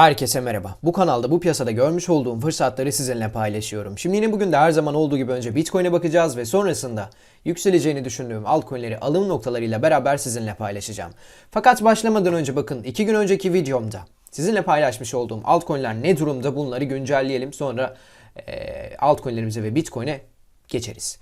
Herkese merhaba. Bu kanalda bu piyasada görmüş olduğum fırsatları sizinle paylaşıyorum. Şimdi yine bugün de her zaman olduğu gibi önce Bitcoin'e bakacağız ve sonrasında yükseleceğini düşündüğüm altcoin'leri alım noktalarıyla beraber sizinle paylaşacağım. Fakat başlamadan önce bakın 2 gün önceki videomda sizinle paylaşmış olduğum altcoin'ler ne durumda bunları güncelleyelim. Sonra e, altcoin'lerimize ve Bitcoin'e geçeriz.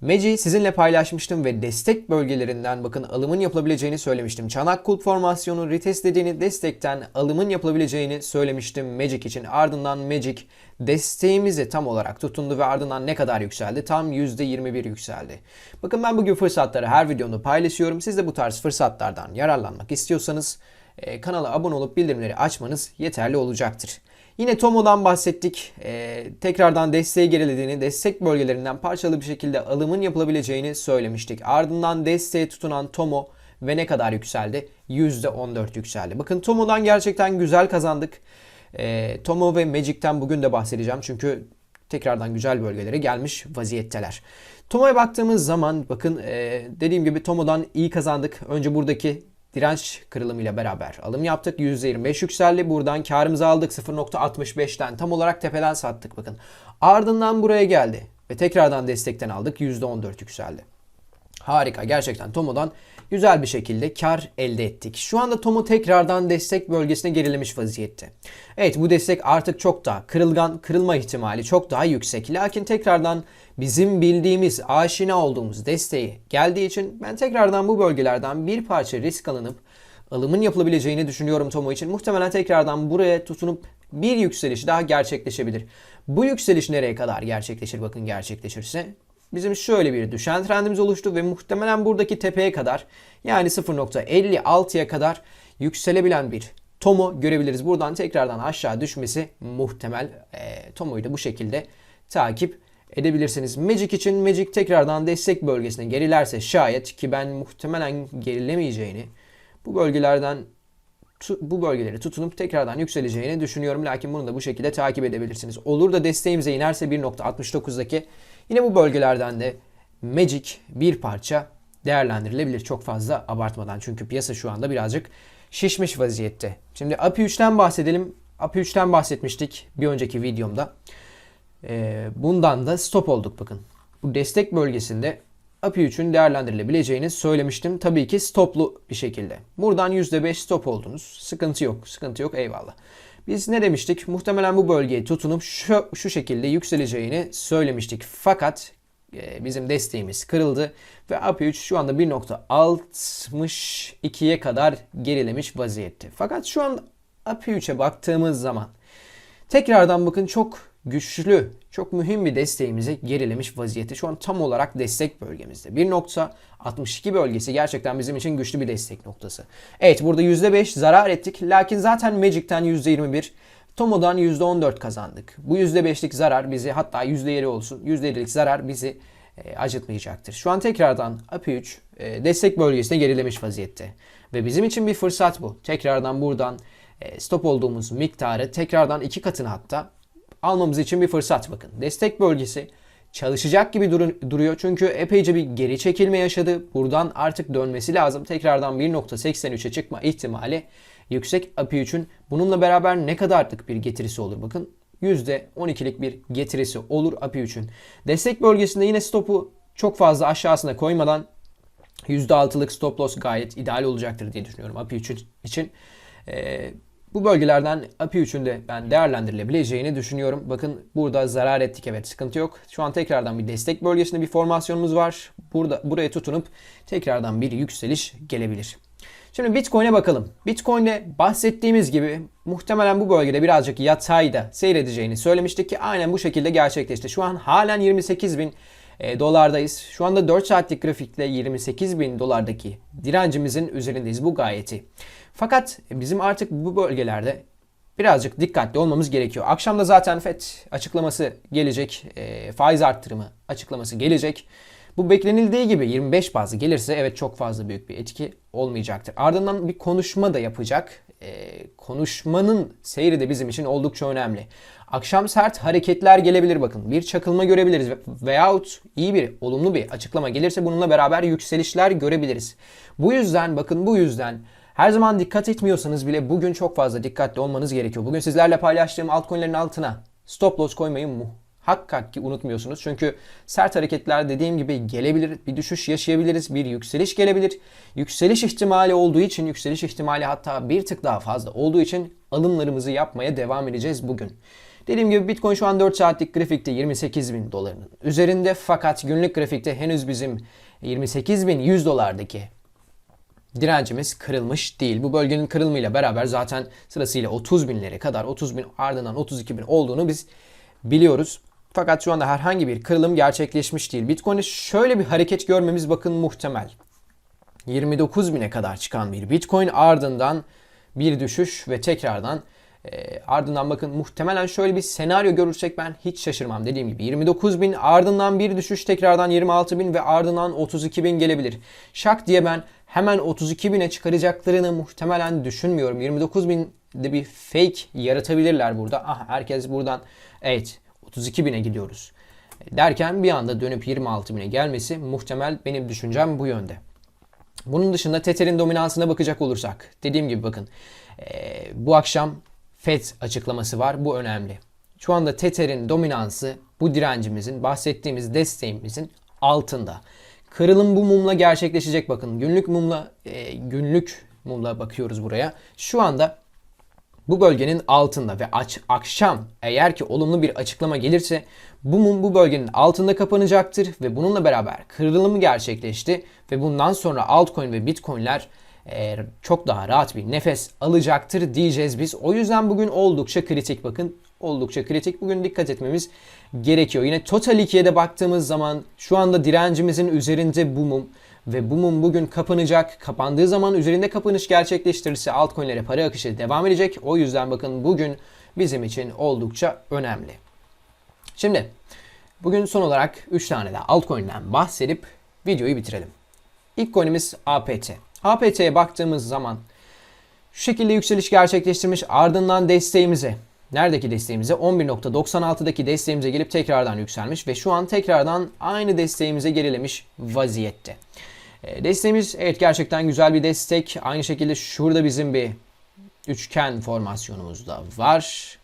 Magic'i sizinle paylaşmıştım ve destek bölgelerinden bakın alımın yapılabileceğini söylemiştim. Çanak kulp formasyonu retestlediğini destekten alımın yapılabileceğini söylemiştim Magic için. Ardından Magic desteğimizi tam olarak tutundu ve ardından ne kadar yükseldi? Tam %21 yükseldi. Bakın ben bugün fırsatları her videomda paylaşıyorum. Siz de bu tarz fırsatlardan yararlanmak istiyorsanız e, kanala abone olup bildirimleri açmanız yeterli olacaktır. Yine Tomo'dan bahsettik. Ee, tekrardan desteği gerilediğini, destek bölgelerinden parçalı bir şekilde alımın yapılabileceğini söylemiştik. Ardından desteğe tutunan Tomo ve ne kadar yükseldi? %14 yükseldi. Bakın Tomo'dan gerçekten güzel kazandık. Ee, Tomo ve Magic'ten bugün de bahsedeceğim. Çünkü tekrardan güzel bölgelere gelmiş vaziyetteler. Tomo'ya baktığımız zaman bakın e, dediğim gibi Tomo'dan iyi kazandık. Önce buradaki direnç kırılımıyla beraber alım yaptık. %25 yükseldi. Buradan karımızı aldık 0.65'ten. Tam olarak tepeden sattık bakın. Ardından buraya geldi. Ve tekrardan destekten aldık. %14 yükseldi. Harika. Gerçekten Tomo'dan güzel bir şekilde kar elde ettik. Şu anda Tomo tekrardan destek bölgesine gerilemiş vaziyette. Evet bu destek artık çok daha kırılgan, kırılma ihtimali çok daha yüksek. Lakin tekrardan bizim bildiğimiz, aşina olduğumuz desteği geldiği için ben tekrardan bu bölgelerden bir parça risk alınıp alımın yapılabileceğini düşünüyorum Tomo için. Muhtemelen tekrardan buraya tutunup bir yükseliş daha gerçekleşebilir. Bu yükseliş nereye kadar gerçekleşir? Bakın gerçekleşirse bizim şöyle bir düşen trendimiz oluştu ve muhtemelen buradaki tepeye kadar yani 0.56'ya kadar yükselebilen bir Tomo görebiliriz. Buradan tekrardan aşağı düşmesi muhtemel. E, Tomo'yu da bu şekilde takip edebilirsiniz. Magic için Magic tekrardan destek bölgesine gerilerse şayet ki ben muhtemelen gerilemeyeceğini bu bölgelerden bu bölgeleri tutunup tekrardan yükseleceğini düşünüyorum. Lakin bunu da bu şekilde takip edebilirsiniz. Olur da desteğimize inerse 1.69'daki yine bu bölgelerden de Magic bir parça değerlendirilebilir. Çok fazla abartmadan. Çünkü piyasa şu anda birazcık şişmiş vaziyette. Şimdi API 3'ten bahsedelim. API 3'ten bahsetmiştik bir önceki videomda. Ee, bundan da stop olduk bakın. Bu destek bölgesinde API 3'ün değerlendirilebileceğini söylemiştim. Tabii ki stoplu bir şekilde. Buradan %5 stop oldunuz. Sıkıntı yok. Sıkıntı yok. Eyvallah. Biz ne demiştik? Muhtemelen bu bölgeyi tutunup şu, şu şekilde yükseleceğini söylemiştik. Fakat e, bizim desteğimiz kırıldı ve API 3 şu anda 1.62'ye kadar gerilemiş vaziyette. Fakat şu an API 3'e baktığımız zaman tekrardan bakın çok güçlü, çok mühim bir desteğimize gerilemiş vaziyette. Şu an tam olarak destek bölgemizde. 1.62 bölgesi gerçekten bizim için güçlü bir destek noktası. Evet burada %5 zarar ettik. Lakin zaten Magic'ten %21, Tomo'dan %14 kazandık. Bu %5'lik zarar bizi hatta %7 olsun %7'lik zarar bizi e, acıtmayacaktır. Şu an tekrardan API 3 e, destek bölgesine gerilemiş vaziyette. Ve bizim için bir fırsat bu. Tekrardan buradan e, stop olduğumuz miktarı tekrardan iki katını hatta almamız için bir fırsat bakın. Destek bölgesi çalışacak gibi dur- duruyor. Çünkü epeyce bir geri çekilme yaşadı. Buradan artık dönmesi lazım. Tekrardan 1.83'e çıkma ihtimali yüksek API 3'ün. Bununla beraber ne kadarlık bir getirisi olur bakın. %12'lik bir getirisi olur API 3'ün. Destek bölgesinde yine stopu çok fazla aşağısına koymadan %6'lık stop loss gayet ideal olacaktır diye düşünüyorum API 3 için. Ee, bu bölgelerden API 3'ün de ben değerlendirilebileceğini düşünüyorum. Bakın burada zarar ettik evet sıkıntı yok. Şu an tekrardan bir destek bölgesinde bir formasyonumuz var. Burada buraya tutunup tekrardan bir yükseliş gelebilir. Şimdi Bitcoin'e bakalım. Bitcoin'de bahsettiğimiz gibi muhtemelen bu bölgede birazcık yatayda seyredeceğini söylemiştik ki aynen bu şekilde gerçekleşti. Şu an halen 28 bin e, dolardayız. Şu anda 4 saatlik grafikle 28 bin dolardaki direncimizin üzerindeyiz. Bu gayet iyi. Fakat bizim artık bu bölgelerde birazcık dikkatli olmamız gerekiyor. Akşamda zaten FED açıklaması gelecek. E, faiz arttırımı açıklaması gelecek. Bu beklenildiği gibi 25 bazı gelirse evet çok fazla büyük bir etki olmayacaktır. Ardından bir konuşma da yapacak. E, konuşmanın seyri de bizim için oldukça önemli. Akşam sert hareketler gelebilir bakın. Bir çakılma görebiliriz veyahut iyi bir olumlu bir açıklama gelirse bununla beraber yükselişler görebiliriz. Bu yüzden bakın bu yüzden Her zaman dikkat etmiyorsanız bile bugün çok fazla dikkatli olmanız gerekiyor. Bugün sizlerle paylaştığım altcoin'lerin altına stop loss koymayı mu hakkak ki unutmuyorsunuz. Çünkü sert hareketler dediğim gibi gelebilir. Bir düşüş yaşayabiliriz. Bir yükseliş gelebilir. Yükseliş ihtimali olduğu için, yükseliş ihtimali hatta bir tık daha fazla olduğu için alımlarımızı yapmaya devam edeceğiz bugün. Dediğim gibi Bitcoin şu an 4 saatlik grafikte 28 bin dolarının üzerinde fakat günlük grafikte henüz bizim 28 bin 100 dolardaki direncimiz kırılmış değil. Bu bölgenin kırılımıyla beraber zaten sırasıyla 30 binlere kadar 30 bin ardından 32 bin olduğunu biz biliyoruz. Fakat şu anda herhangi bir kırılım gerçekleşmiş değil. Bitcoin'de şöyle bir hareket görmemiz bakın muhtemel. 29 bine kadar çıkan bir Bitcoin ardından bir düşüş ve tekrardan e, ardından bakın muhtemelen şöyle bir senaryo görürsek ben hiç şaşırmam. Dediğim gibi 29 bin ardından bir düşüş tekrardan 26 bin ve ardından 32 bin gelebilir. Şak diye ben hemen 32 bine çıkaracaklarını muhtemelen düşünmüyorum. 29 bin de bir fake yaratabilirler burada. Ah herkes buradan evet 32 bine gidiyoruz derken bir anda dönüp 26 bine gelmesi muhtemel benim düşüncem bu yönde. Bunun dışında Tether'in dominansına bakacak olursak dediğim gibi bakın bu akşam FED açıklaması var. Bu önemli. Şu anda Tether'in dominansı bu direncimizin, bahsettiğimiz desteğimizin altında. Kırılım bu mumla gerçekleşecek bakın. Günlük mumla e, günlük mumla bakıyoruz buraya. Şu anda bu bölgenin altında ve aç, akşam eğer ki olumlu bir açıklama gelirse bu mum bu bölgenin altında kapanacaktır ve bununla beraber kırılımı gerçekleşti ve bundan sonra altcoin ve bitcoinler çok daha rahat bir nefes alacaktır diyeceğiz biz. O yüzden bugün oldukça kritik bakın. Oldukça kritik. Bugün dikkat etmemiz gerekiyor. Yine Total 2'ye de baktığımız zaman şu anda direncimizin üzerinde bu mum ve bu mum bugün kapanacak. Kapandığı zaman üzerinde kapanış gerçekleştirirse altcoin'lere para akışı devam edecek. O yüzden bakın bugün bizim için oldukça önemli. Şimdi bugün son olarak 3 tane de altcoin'den bahsedip videoyu bitirelim. İlk coin'imiz APT. APT'ye baktığımız zaman şu şekilde yükseliş gerçekleştirmiş ardından desteğimize Neredeki desteğimize 11.96'daki desteğimize gelip tekrardan yükselmiş ve şu an tekrardan aynı desteğimize gerilemiş vaziyette. E, desteğimiz evet gerçekten güzel bir destek. Aynı şekilde şurada bizim bir üçgen formasyonumuz da var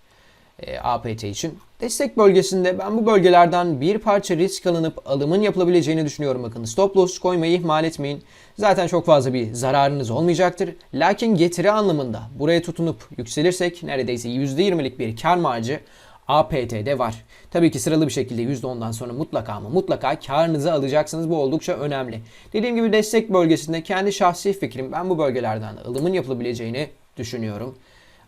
e, APT için. Destek bölgesinde ben bu bölgelerden bir parça risk alınıp alımın yapılabileceğini düşünüyorum. Bakın stop loss koymayı ihmal etmeyin. Zaten çok fazla bir zararınız olmayacaktır. Lakin getiri anlamında buraya tutunup yükselirsek neredeyse %20'lik bir kar marjı APT'de var. Tabii ki sıralı bir şekilde %10'dan sonra mutlaka ama mutlaka karınızı alacaksınız. Bu oldukça önemli. Dediğim gibi destek bölgesinde kendi şahsi fikrim ben bu bölgelerden alımın yapılabileceğini düşünüyorum.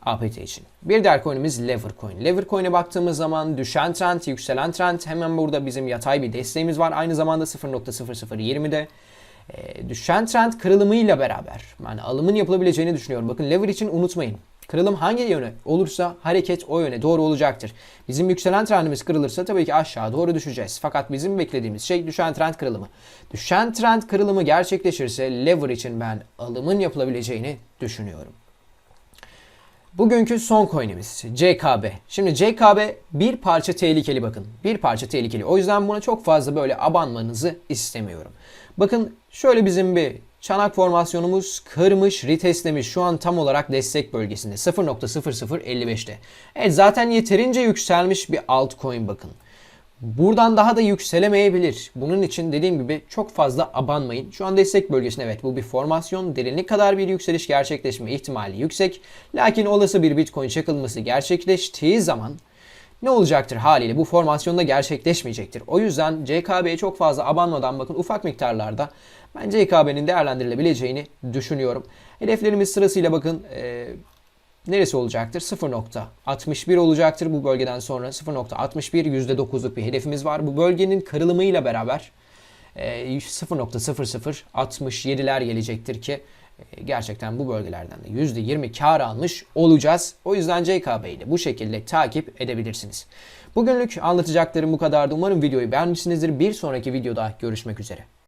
APT için. Bir diğer coin'imiz Levercoin. Levercoin'e baktığımız zaman düşen trend, yükselen trend. Hemen burada bizim yatay bir desteğimiz var. Aynı zamanda 0.0020'de. E, düşen trend kırılımıyla beraber yani alımın yapılabileceğini düşünüyorum. Bakın lever için unutmayın. Kırılım hangi yöne olursa hareket o yöne doğru olacaktır. Bizim yükselen trendimiz kırılırsa tabii ki aşağı doğru düşeceğiz. Fakat bizim beklediğimiz şey düşen trend kırılımı. Düşen trend kırılımı gerçekleşirse lever için ben alımın yapılabileceğini düşünüyorum. Bugünkü son coin'imiz CKB. Şimdi CKB bir parça tehlikeli bakın. Bir parça tehlikeli. O yüzden buna çok fazla böyle abanmanızı istemiyorum. Bakın şöyle bizim bir çanak formasyonumuz kırmış, retestlemiş. Şu an tam olarak destek bölgesinde 0.0055'te. Evet zaten yeterince yükselmiş bir altcoin bakın. Buradan daha da yükselemeyebilir. Bunun için dediğim gibi çok fazla abanmayın. Şu an destek bölgesinde evet bu bir formasyon. Derinlik kadar bir yükseliş gerçekleşme ihtimali yüksek. Lakin olası bir Bitcoin çakılması gerçekleştiği zaman ne olacaktır haliyle bu formasyonda gerçekleşmeyecektir. O yüzden CKB'ye çok fazla abanmadan bakın ufak miktarlarda ben CKB'nin değerlendirilebileceğini düşünüyorum. Hedeflerimiz sırasıyla bakın e, neresi olacaktır? 0.61 olacaktır bu bölgeden sonra. 0.61 %9'luk bir hedefimiz var. Bu bölgenin kırılımıyla beraber 0.0067'ler e, gelecektir ki e, gerçekten bu bölgelerden de %20 kar almış olacağız. O yüzden CKB'yi bu şekilde takip edebilirsiniz. Bugünlük anlatacaklarım bu kadardı. Umarım videoyu beğenmişsinizdir. Bir sonraki videoda görüşmek üzere.